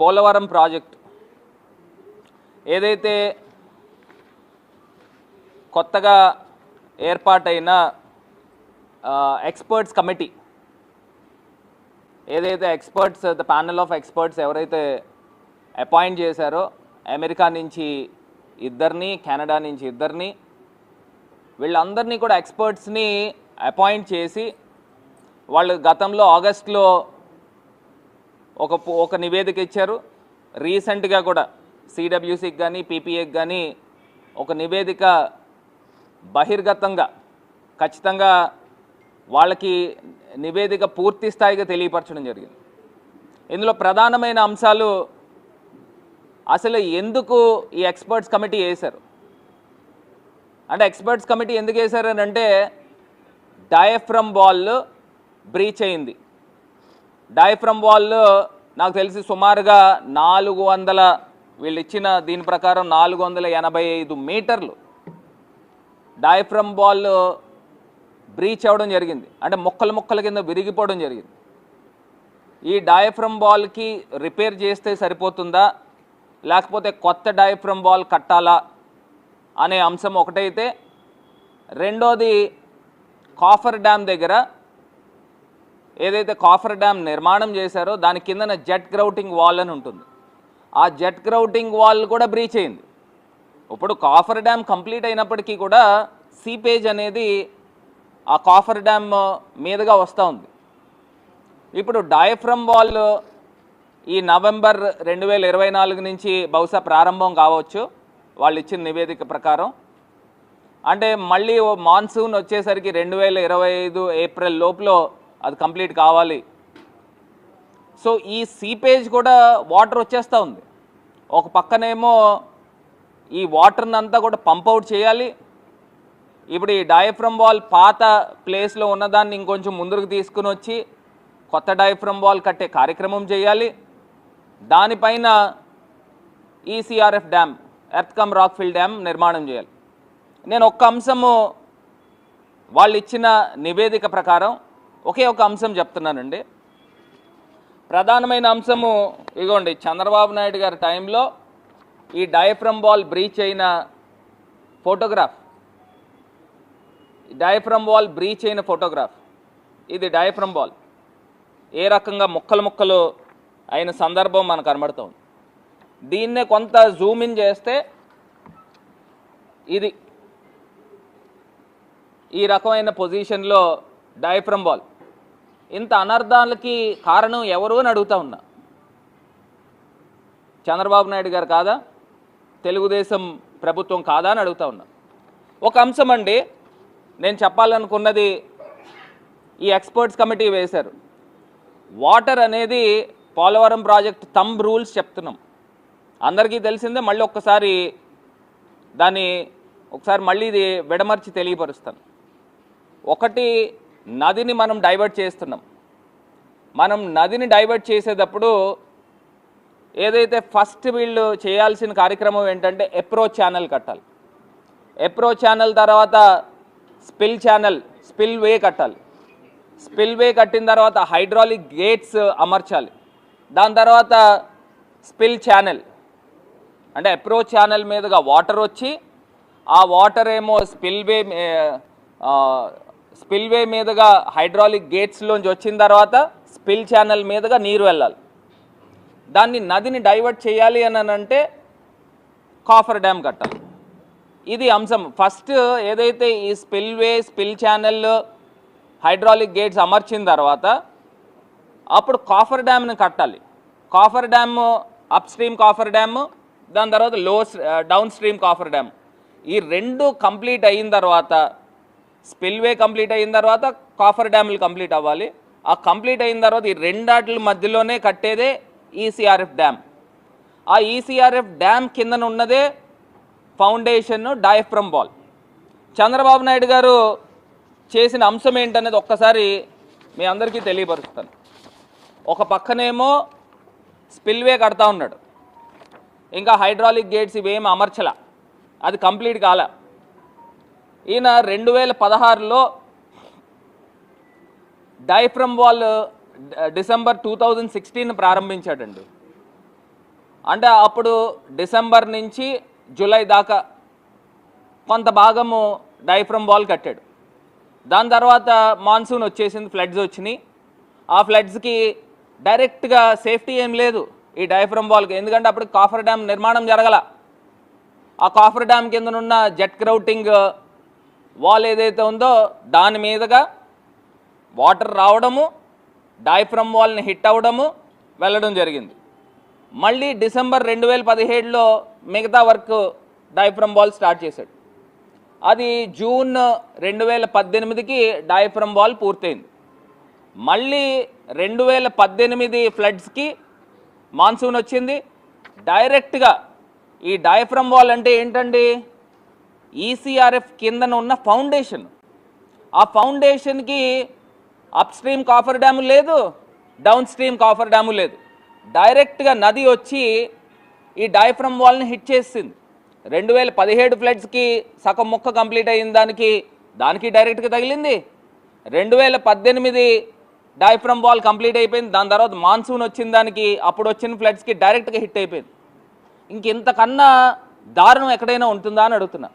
Polavaram project. ఏదైతే కొత్తగా ఏర్పాటైన ఎక్స్పర్ట్స్ కమిటీ ఏదైతే experts the panel of experts ఎవరైతే అపాయింట్ చేశారో అమెరికా నుంచి ఇద్దరిని కెనడా నుంచి ఇద్దరిని వీళ్ళందరినీ కూడా ఎక్స్పర్ట్స్ని అపాయింట్ చేసి వాళ్ళు గతంలో ఆగస్ట్లో ఒక ఒక నివేదిక ఇచ్చారు. రీసెంట్గా కూడా సిడబ్ల్యూసికి కానీ పీపీఏకి కానీ ఒక నివేదిక బహిర్గతంగా ఖచ్చితంగా వాళ్ళకి నివేదిక పూర్తి స్థాయిగా తెలియపరచడం జరిగింది. ఇందులో ప్రధానమైన అంశాలు అసలు ఎందుకు ఈ ఎక్స్పర్ట్స్ కమిటీ వేశారు? అంటే ఎక్స్పర్ట్స్ కమిటీ ఎందుకు వేశారు అని అంటే డయఫ్రమ్ బాల్ బ్రీచ్ అయింది. డైఫ్రమ్ వాళ్ళు నాకు తెలిసి సుమారుగా నాలుగు వందల వీళ్ళు ఇచ్చిన దీని ప్రకారం నాలుగు వందల ఎనభై ఐదు మీటర్లు డైఫ్రమ్ బాల్ బ్రీచ్ అవ్వడం జరిగింది. అంటే ముక్కలు ముక్కల కింద విరిగిపోవడం జరిగింది. ఈ డయఫ్రమ్ బాల్కి రిపేర్ చేస్తే సరిపోతుందా? లేకపోతే కొత్త డయఫ్రమ్ బాల్ కట్టాలా? అనే అంశం ఒకటైతే రెండోది కాఫర్ డ్యామ్ దగ్గర ఏదైతే కాఫర్ డ్యామ్ నిర్మాణం చేశారో దాని కిందన జెట్ గ్రౌటింగ్ వాల్ అని ఉంటుంది. ఆ జెట్ గ్రౌటింగ్ వాల్ కూడా బ్రీచ్ అయింది. ఇప్పుడు కాఫర్ డ్యామ్ కంప్లీట్ అయినప్పటికీ కూడా సీపేజ్ అనేది ఆ కాఫర్ డ్యామ్ మీదుగా వస్తూ ఉంది. ఇప్పుడు డయఫ్రమ్ వాల్ ఈ నవంబర్ రెండు వేల ఇరవై నాలుగు నుంచి బహుశా ప్రారంభం కావచ్చు. వాళ్ళు ఇచ్చిన నివేదిక ప్రకారం. అంటే మళ్ళీ ఓ మాన్సూన్ వచ్చేసరికి రెండు వేల ఇరవై ఐదు ఏప్రిల్ లోపల అది కంప్లీట్ కావాలి. సో ఈ సీపేజ్ కూడా వాటర్ వచ్చేస్తూ ఉంది. ఒక పక్కనేమో ఈ వాటర్ని అంతా కూడా పంప్ అవుట్ చేయాలి. ఇప్పుడు ఈ డయఫ్రమ్ వాల్ పాత ప్లేస్లో ఉన్నదాన్ని ఇంకొంచెం ముందుకు తీసుకుని వచ్చి కొత్త డయఫ్రమ్ వాల్ కట్టే కార్యక్రమం చేయాలి. దానిపైన ECRF dam earth cum rockfill dam నిర్మాణం చేయాలి. నేను ఒక్క అంశము వాళ్ళు ఇచ్చిన నివేదిక ప్రకారం ఒకే ఒక అంశం చెప్తున్నానండి. ప్రధానమైన అంశము ఇగోండి చంద్రబాబు నాయుడు గారి టైంలో ఈ డయఫ్రమ్ బాల్ బ్రీచ్ అయిన ఫోటోగ్రాఫ్. డయఫ్రమ్ బాల్ బ్రీచ్ అయిన ఫోటోగ్రాఫ్. ఇది డయఫ్రమ్ బాల్ ఏ రకంగా ముక్కలు ముక్కలు అయిన సందర్భం మనకు కనబడుతుంది. దీన్నే కొంత జూమ్ ఇన్ చేస్తే ఇది ఈ రకమైన పొజిషన్లో డయఫ్రమ్ బాల్ ఇంత అనర్థాలకి కారణం ఎవరు అని అడుగుతా ఉన్నా. చంద్రబాబు నాయుడు గారు కాదా? తెలుగుదేశం ప్రభుత్వం కాదా అని అడుగుతా ఉన్నా. ఒక అంశం అండి నేను చెప్పాలనుకున్నది ఈ ఎక్స్పర్ట్స్ కమిటీ వేశారు. వాటర్ అనేది పోలవరం ప్రాజెక్ట్ తంబ్ రూల్స్ చెప్తున్నాం. అందరికీ తెలిసిందే మళ్ళీ ఒక్కసారి దాన్ని ఒకసారి మళ్ళీ ఇది విడమర్చి తెలియపరుస్తాను. ఒకటి నదిని మనం డైవర్ట్ చేస్తున్నాం. మనం నదిని డైవర్ట్ చేసేటప్పుడు ఏదైతే ఫస్ట్ వీళ్ళు చేయాల్సిన కార్యక్రమం ఏంటంటే ఎప్రో ఛానల్ కట్టాలి. ఎప్రో ఛానల్ తర్వాత స్పిల్ ఛానల్ స్పిల్ వే కట్టాలి. స్పిల్ వే కట్టిన తర్వాత హైడ్రాలిక్ గేట్స్ అమర్చాలి. దాని తర్వాత స్పిల్ ఛానల్ అంటే అప్రోచ్ ఛానల్ మీదుగా వాటర్ వచ్చి ఆ వాటర్ ఏమో స్పిల్ వే స్పిల్వే మీదుగా హైడ్రాలిక్ గేట్స్లోంచి వచ్చిన తర్వాత స్పిల్ ఛానల్ మీదుగా నీరు వెళ్ళాలి. దాన్ని నదిని డైవర్ట్ చేయాలి అని అంటే కాఫర్ డ్యామ్ కట్టాలి. ఇది అంశం. ఫస్ట్ ఏదైతే ఈ spillway spill channel hydraulic gates అమర్చిన తర్వాత అప్పుడు కాఫర్ డ్యామ్ని కట్టాలి. Coffer dam upstream coffer dam దాని తర్వాత లో డౌన్ స్ట్రీమ్ కాఫర్ డ్యామ్. ఈ రెండు కంప్లీట్ అయిన తర్వాత స్పిల్వే కంప్లీట్ అయిన తర్వాత కాఫర్ డ్యాములు కంప్లీట్ అవ్వాలి. ఆ కంప్లీట్ అయిన తర్వాత ఈ రెండాట్ల మధ్యలోనే కట్టేదే ఈసీఆర్ఎఫ్ డ్యామ్. ఆ ఈసీఆర్ఎఫ్ డ్యామ్ కిందన ఉన్నదే foundation diaphragm wall Chandrababu Naidu garu చేసిన అంశం ఏంటనేది ఒక్కసారి మీ అందరికీ తెలియపరుస్తాను. ఒక పక్కనేమో స్పిల్వే కడతా ఉన్నాడు. ఇంకా హైడ్రాలిక్ గేట్స్ ఇవేం అమర్చల. అది కంప్లీట్ కాల. ఈయన రెండు వేల పదహారులో diaphragm wall December two thousand sixteen ప్రారంభించాడండి. అంటే అప్పుడు డిసెంబర్ నుంచి జూలై దాకా కొంత భాగము డైఫ్రమ్ వాల్ కట్టాడు. దాని తర్వాత మాన్సూన్ వచ్చేసింది ఫ్లడ్స్ వచ్చినాయి. ఆ ఫ్లడ్స్కి డైరెక్ట్గా సేఫ్టీ ఏం లేదు ఈ డైఫ్రమ్ వాల్కి ఎందుకంటే అప్పుడు కాఫర్ డ్యామ్ నిర్మాణం జరగల. ఆ కాఫర్ డ్యామ్ కిందనున్న జెట్ క్రౌటింగ్ వాల్ ఏదైతే ఉందో దాని మీదుగా వాటర్ రావడము డైఫ్రమ్ వాల్ని హిట్ అవ్వడము వెళ్ళడం జరిగింది. మళ్ళీ డిసెంబర్ రెండు వేల పదిహేడులో మిగతా వర్క్ డైఫ్రమ్ వాల్ స్టార్ట్ చేశాడు. అది జూన్ రెండు వేల పద్దెనిమిదికి డైఫ్రమ్ వాల్ పూర్తయింది. మళ్ళీ రెండు వేల పద్దెనిమిది ఫ్లడ్స్కి మాన్సూన్ వచ్చింది. డైరెక్ట్గా ఈ డైఫ్రమ్ వాల్ అంటే ఏంటండి? ఈసీఆర్ఎఫ్ కిందన ఉన్న ఫౌండేషన్. ఆ ఫౌండేషన్కి అప్ స్ట్రీమ్ కాఫర్ డ్యాము లేదు డౌన్ స్ట్రీమ్ కాఫర్ డ్యాము లేదు. డైరెక్ట్గా నది వచ్చి ఈ డైఫ్రమ్ వాల్ని హిట్ చేసింది. రెండు వేల పదిహేడు ఫ్లడ్స్కి సగం ముక్క కంప్లీట్ అయిన దానికి దానికి డైరెక్ట్గా తగిలింది. రెండు వేల పద్దెనిమిది డైఫ్రమ్ వాల్ కంప్లీట్ అయిపోయింది. దాని తర్వాత మాన్సూన్ వచ్చిన దానికి అప్పుడు వచ్చిన ఫ్లడ్స్కి డైరెక్ట్గా హిట్ అయిపోయింది. ఇంకెంతకన్నా దారుణం ఎక్కడైనా ఉంటుందా అని అడుగుతున్నా.